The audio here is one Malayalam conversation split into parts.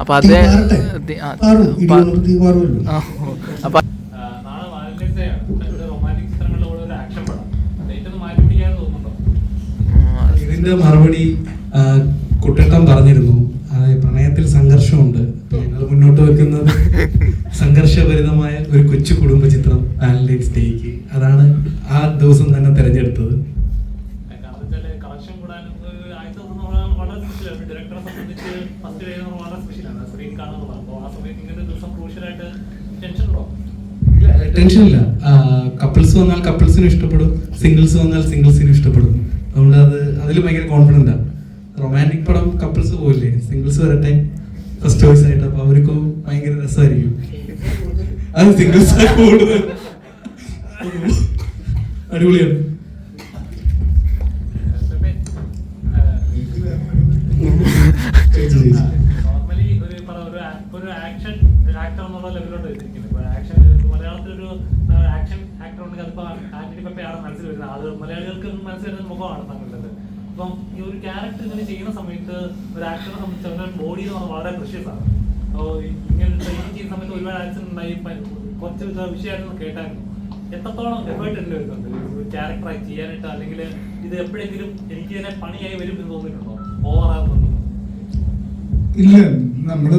അപ്പൊ അത് അപ്പൊ ഇതിന്റെ മറുപടി കുട്ടട്ടം പറഞ്ഞിരുന്നു. പ്രണയത്തിൽ സംഘർഷമുണ്ട്. ഞങ്ങൾ മുന്നോട്ട് വെക്കുന്നത് സംഘർഷഭരിതമായ ഒരു കൊച്ചു കുടുംബ ചിത്രം വാലന്റൈൻസ് ഡേക്ക് അതാണ് ആ ദിവസം തന്നെ തിരഞ്ഞെടുത്തത് കാരണം വെച്ചാൽ കളക്ഷൻ കൂടാൻ ഒരു ആദ്യത്തെ ദിവസം എന്ന് പറഞ്ഞാൽ വളരെ സ്പെഷ്യലാണ് ഡയറക്ടറെ സംബന്ധിച്ച് ഫസ്റ്റ് ഡേ എന്ന് പറഞ്ഞാൽ വളരെ സ്പെഷ്യലാണ് സ്ക്രീൻ കാണുന്നത് അപ്പോൾ ആ സമയത്ത് ഇങ്ങനെ ഒരു ദിവസം ക്രൂഷ്യലായിട്ട് ടെൻഷൻ ഇല്ല കപ്പിൾസ് വന്നാൽ കപ്പിൾസിനും ഇഷ്ടപ്പെടും. സിംഗിൾസ് വന്നാൽ സിംഗിൾസിനും ഇഷ്ടപ്പെടും. അതുകൊണ്ട് അത് അതിൽ ഭയങ്കര കോൺഫിഡന്റ് ആണ് റൊമാന്റിക് പടം കപ്പിൾസ് പോകില്ലേ സിംഗിൾസ് വരട്ടെ. ഫസ്റ്റ് ചോയ്സ് ആയിട്ട്. അപ്പോൾ അവർക്ക് ഭയങ്കര രസമായിരിക്കും. അത് സിംഗിൾസ് കൂടുതൽ. അടിപൊളിയാണ്. ആക്ഷൻ ആക്ഷൻ ആക്ടർ മലയാളികൾക്ക് മുഖമാണ് അപ്പം ഈ ഒരു സമയത്ത് ഒരു ബോഡി എന്ന് വളരെ ചെയ്യുന്ന സമയത്ത് ഒരുപാട് ഉണ്ടായി. എത്രത്തോളം അല്ലെങ്കിൽ ഇത് എപ്പോഴെങ്കിലും പണിയായി വരും എന്ന് ഇല്ല. നമ്മൾ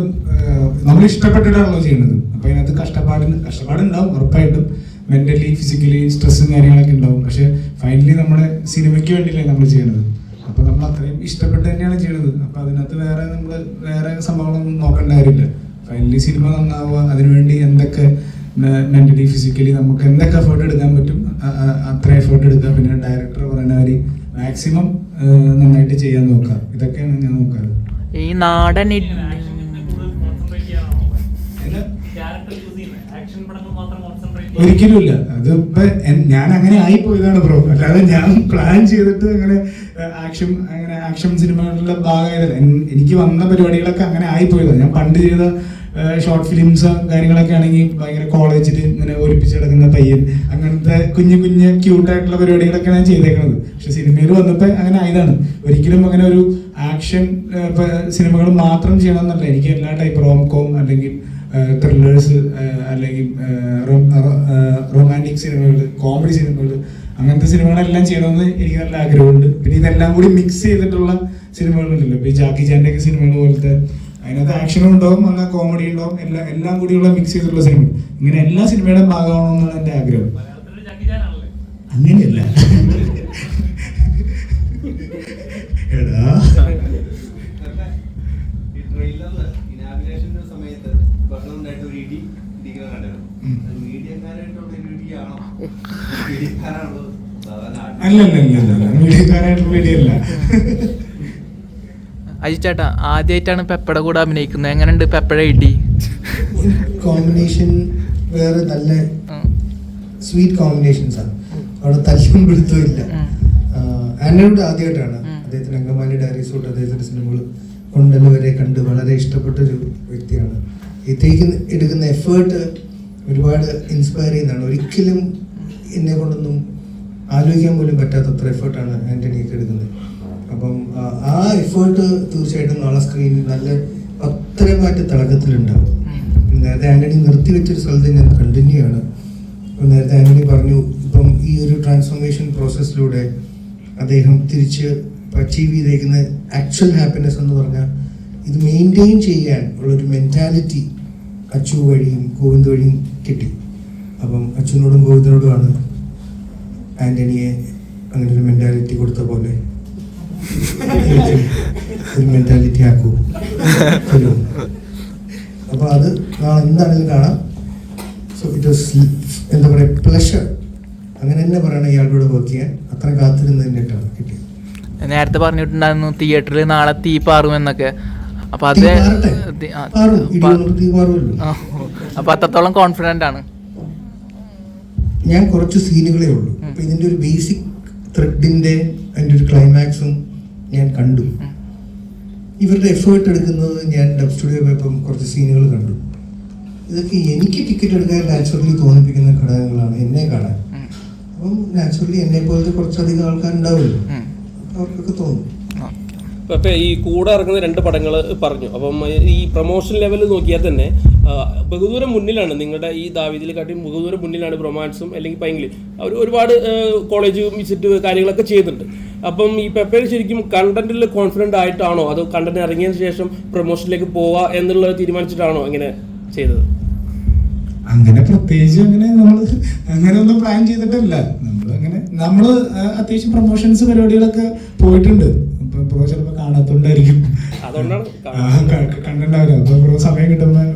നമ്മൾ ഇഷ്ടപ്പെട്ടിട്ടാണല്ലോ ചെയ്യുന്നത്. അപ്പൊ അതിനകത്ത് കഷ്ടപ്പാടിന് കഷ്ടപ്പാടുണ്ടാവും ഉറപ്പായിട്ടും. മെന്റലി ഫിസിക്കലി സ്ട്രെസ്സും കാര്യങ്ങളൊക്കെ ഉണ്ടാവും. പക്ഷെ ഫൈനലി നമ്മുടെ സിനിമയ്ക്ക് വേണ്ടിയല്ലേ നമ്മൾ ചെയ്യണത്. അപ്പൊ നമ്മൾ അത്രയും ഇഷ്ടപ്പെട്ട് തന്നെയാണ് ചെയ്യണത്. അപ്പൊ അതിനകത്ത് വേറെ നമ്മൾ വേറെ സംഭവങ്ങളൊന്നും നോക്കേണ്ട കാര്യമില്ല. ഫൈനലി സിനിമ നന്നാവുക അതിനുവേണ്ടി എന്തൊക്കെ മെന്റലി ഫിസിക്കലി നമുക്ക് എന്തൊക്കെ എഫേർട്ട് എടുക്കാൻ പറ്റും അത്ര എഫേർട്ട് എടുക്കുക. പിന്നെ ഡയറക്ടർ പറയുന്ന മാതിരി മാക്സിമം നന്നായിട്ട് ചെയ്യാൻ നോക്കുക. ഇതൊക്കെയാണ് ഞാൻ നോക്കാറ്. ഈ നാടൻ കോൺസെൻട്രേറ്റ് ഒരിക്കലും ഇല്ല അത് ഇപ്പൊ ഞാൻ അങ്ങനെ ആയി പോയതാണ് ബ്രോ അല്ലാതെ ഞാൻ പ്ലാൻ ചെയ്തിട്ട് അങ്ങനെ ആക്ഷൻ അങ്ങനെ ആക്ഷൻ സിനിമകളുടെ ഭാഗമായത് എനിക്ക് വന്ന പരിപാടികളൊക്കെ അങ്ങനെ ആയി ആയിപ്പോയതാണ് ഞാൻ പണ്ട് ചെയ്ത ഷോർട്ട് ഫിലിംസ് കാര്യങ്ങളൊക്കെ ആണെങ്കിൽ ഭയങ്കര കോളേജിൽ ഇങ്ങനെ ഒലിപ്പിച്ച് കിടക്കുന്ന പയ്യൻ അങ്ങനത്തെ കുഞ്ഞു കുഞ്ഞു ക്യൂട്ടായിട്ടുള്ള പരിപാടികളൊക്കെ ഞാൻ ചെയ്തേക്കുന്നത് പക്ഷെ സിനിമയിൽ വന്നപ്പോൾ അങ്ങനെ ആയതാണ്. ഒരിക്കലും അങ്ങനെ ഒരു ആക്ഷൻ സിനിമകൾ മാത്രം ചെയ്യണം ചെയ്യണമെന്നല്ല എനിക്ക് എല്ലാ ടൈപ്പ് റോം കോം അല്ലെങ്കിൽ ത്രില്ലേഴ്സ് അല്ലെങ്കിൽ റൊമാന്റിക് സിനിമകൾ കോമഡി സിനിമകൾ അങ്ങനത്തെ സിനിമകളെല്ലാം ചെയ്യണമെന്ന് എനിക്ക് നല്ല ആഗ്രഹമുണ്ട്. പിന്നെ ഇതെല്ലാം കൂടി മിക്സ് ചെയ്തിട്ടുള്ള സിനിമകളുണ്ടല്ലോ ഇപ്പോൾ ഈ ജാക്കി ചാന്റെ ഒക്കെ സിനിമകൾ പോലത്തെ അതിനകത്ത് ആക്ഷനും ഉണ്ടാവും അങ്ങനെ കോമഡി ഉണ്ടാവും എല്ലാം എല്ലാം കൂടിയുള്ള മിക്സ് ചെയ്തിട്ടുള്ള സിനിമ ഇങ്ങനെ എല്ലാ സിനിമയുടെയും ഭാഗമാണെന്നാണ് എന്റെ ആഗ്രഹം. അങ്ങനെയല്ല. സാധാരണ അല്ലല്ല അല്ലല്ല മീഡിയക്കാരായിട്ടുള്ള വീഡിയോയല്ല അജി ചേട്ടാ ആദ്യമായിട്ടാണ് പെപ്പയുടെ കൂടെ അഭിനയിക്കുന്നത്? എങ്ങനെയുണ്ട് പെപ്പട ഇടി കോമ്പിനേഷൻ വേറെ നല്ല. സ്വീറ്റ് കോമ്പിനേഷൻസ് ആണ്. അവിടെ തല്ലും പിടുത്തവും ഇല്ല. ആനയോട് ആദ്യമായിട്ടാണ്. അദ്ദേഹത്തിന് അങ്കമാലി ഡയറീസ് തൊട്ട് അദ്ദേഹത്തിന്റെ സിനിമകൾ കൊണ്ടുവരെ കണ്ട് വളരെ ഇഷ്ടപ്പെട്ട ഒരു വ്യക്തിയാണ് ഇത്തേക്ക് എടുക്കുന്ന എഫേർട്ട് ഒരുപാട് ഇൻസ്പയർ ചെയ്യുന്നതാണ്. ഒരിക്കലും എന്നെ കൊണ്ടൊന്നും ആലോചിക്കാൻ പോലും പറ്റാത്തത്ര എഫേർട്ടാണ് ആന്റണിയൊക്കെ എടുക്കുന്നത്. അപ്പം ആ- എഫേർട്ട് തീർച്ചയായിട്ടും നാളെ സ്ക്രീനിൽ നല്ല പത്രമായിട്ട് തിളക്കത്തിലുണ്ടാവും. നേരത്തെ ആന്റണി നിർത്തിവെച്ചൊരു സ്ഥലത്ത് ഞാൻ കണ്ടിന്യൂ ആണ് അപ്പം നേരത്തെ ആന്റണി പറഞ്ഞു ഇപ്പം ഈ ഒരു ട്രാൻസ്ഫോർമേഷൻ പ്രോസസ്സിലൂടെ അദ്ദേഹം തിരിച്ച് അച്ചീവ് ചെയ്തേക്കുന്ന ആക്ച്വൽ ഹാപ്പിനെസ് എന്ന് പറഞ്ഞാൽ ഇത് മെയിന്റെയിൻ ചെയ്യാൻ ഉള്ളൊരു മെന്റാലിറ്റി അച്ചു വഴിയും ഗോവിന്ദ് വഴിയും കിട്ടി. അപ്പം അച്ഛനോടും ഗോവിന്ദനോടുമാണ് ആന്റണിയെ അങ്ങനെ ഒരു മെന്റാലിറ്റി കൊടുത്ത പോലെ. മെന്റാലിറ്റി ഒരു മെന്റാലിറ്റി ആക്കൂ. അപ്പൊ അപ്പോൾ അത് നാളെ എന്താണെങ്കിലും കാണാം. സോ ഇറ്റ് വാസ് എന്താ പറയുക പ്ലഷർ അങ്ങനെ തന്നെ പറയണം ഇയാളുടെ വർക്ക് ചെയ്യാൻ. അത്ര കാത്തിരുന്ന് തന്നെയാണ് കിട്ടിയത്. നേരത്തെ പറഞ്ഞിട്ടുണ്ടായിരുന്നു തിയേറ്ററിൽ നാളെ തീ പാറും എന്നൊക്കെ. അപ്പൊ അത് അപ്പൊ അത്രത്തോളം കോൺഫിഡന്റ് ആണ്. ഞാൻ കുറച്ച് സീനുകളേ ഉള്ളൂ. അപ്പൊ ഇതിന്റെ ഒരു ബേസിക് ത്രെഡിന്റെ അതിന്റെ ഒരു ക്ലൈമാക്സും ഞാൻ കണ്ടു. ഇവരുടെ എഫേർട്ട് എടുക്കുന്നത് ഞാൻ ഡബ് സ്റ്റുഡിയോ പോയപ്പം കുറച്ച് സീനുകൾ കണ്ടു. ഇതൊക്കെ എനിക്ക് ടിക്കറ്റ് എടുക്കാൻ നാച്ചുറലി തോന്നിപ്പിക്കുന്ന ഘടകങ്ങളാണ് എന്നെ കാണാൻ. അപ്പം നാച്ചുറലി എന്നെ പോലത്തെ കുറച്ചധികം ആൾക്കാരുണ്ടാവുമല്ലോ. അവർക്കൊക്കെ തോന്നും. ഓക്കെ ഈ കൂടെ ഇറങ്ങുന്ന രണ്ട് പടങ്ങൾ പറഞ്ഞു. അപ്പം ഈ പ്രൊമോഷൻ ലെവൽ നോക്കിയാൽ തന്നെ ബഹുദൂരം മുന്നിലാണ് നിങ്ങളുടെ ഈ ദാവിദിൽ കാട്ടി ബഹുദൂരം മുന്നിലാണ് ബ്രൊമാൻസും അല്ലെങ്കിൽ പൈങ്കിളി. അവർ ഒരുപാട് കോളേജ് വിസിറ്റ് കാര്യങ്ങളൊക്കെ ചെയ്യുന്നുണ്ട് അപ്പം ഈ പെപ്പയിൽ ശരിക്കും കണ്ടന്റിൽ കോൺഫിഡന്റ് ആയിട്ടാണോ? അതോ കണ്ടന്റ് ഇറങ്ങിയതിന് ശേഷം പ്രൊമോഷനിലേക്ക് പോവാ എന്നുള്ളത് തീരുമാനിച്ചിട്ടാണോ ഇങ്ങനെ ചെയ്തത്? അങ്ങനെ പ്രത്യേകിച്ച് അങ്ങനെ നമ്മൾ അങ്ങനെ ഒന്നും പ്ലാൻ ചെയ്തിട്ടില്ല. നമ്മൾ അങ്ങനെ നമ്മൾ അത്യാവശ്യം പ്രൊമോഷൻസ് പരിപാടികളൊക്കെ പോയിട്ടുണ്ട്. ബ്രോ ചിലപ്പോൾ കാണാത്തോണ്ടായിരിക്കും. അതുകൊണ്ടാണ് കണ്ടിട്ടുണ്ടാവില്ല. അപ്പൊ ബ്രോ സമയം കിട്ടുന്നതാണ്